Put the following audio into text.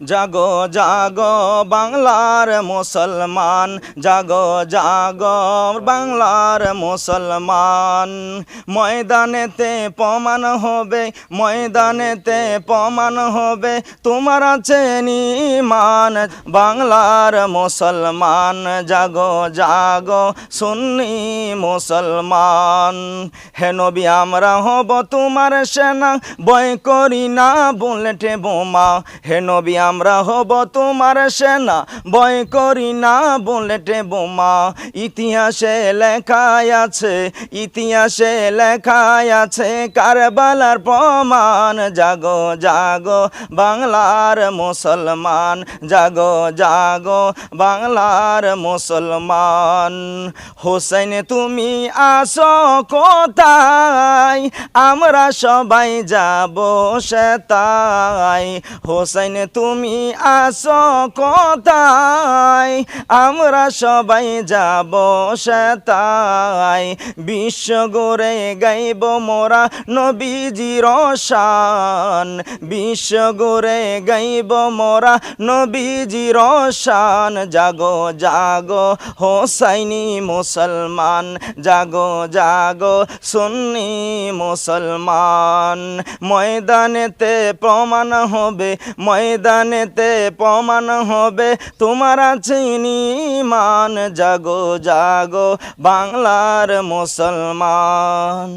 জাগো জাগো বাংলার মুসলমান, জাগো জাগো বাংলার মুসলমান। ময়দানেতে প্রমাণ হবে, ময়দানেতে প্রমাণ হবে, তোমার আছে নিমান বাংলার মুসলমান। জাগো জাগো সুন্নি মুসলমান। হে নবী, আমরা হব তোমার সেনা, বয় করি না বুলেটে বোমা। হে নবী আমরা হব তোমার সেনা। বয় করি না, বুলেটে বোমা। ইতিহাসে লেখায় আছে, ইতিহাসে লেখায় আছে, কারবালার প্রমাণ। জাগো জাগো, বাংলার মুসলমান। জাগো জাগো, বাংলার মুসলমান। হোসেন, তুমি আসো কোথায়? আমরা সবাই যাব সেতাই। হোসেন, তুমি আসো কোথায়? আমরা সবাই যাব সেতাই বিশ্ব গড়ে গাইব মোরা নবীজির শান। বিশ্ব গড়ে গাইব মোরা নবীজির শান। জাগো জাগো, হোসাইনি মুসলমান। জাগো জাগো, সুন্নি মুসলমান। ময়দানেতে প্রমাণ হবে ময়দানেতে প্রমাণ হবে। তোমার চিনি মান জাগো জাগো বাংলার মুসলমান।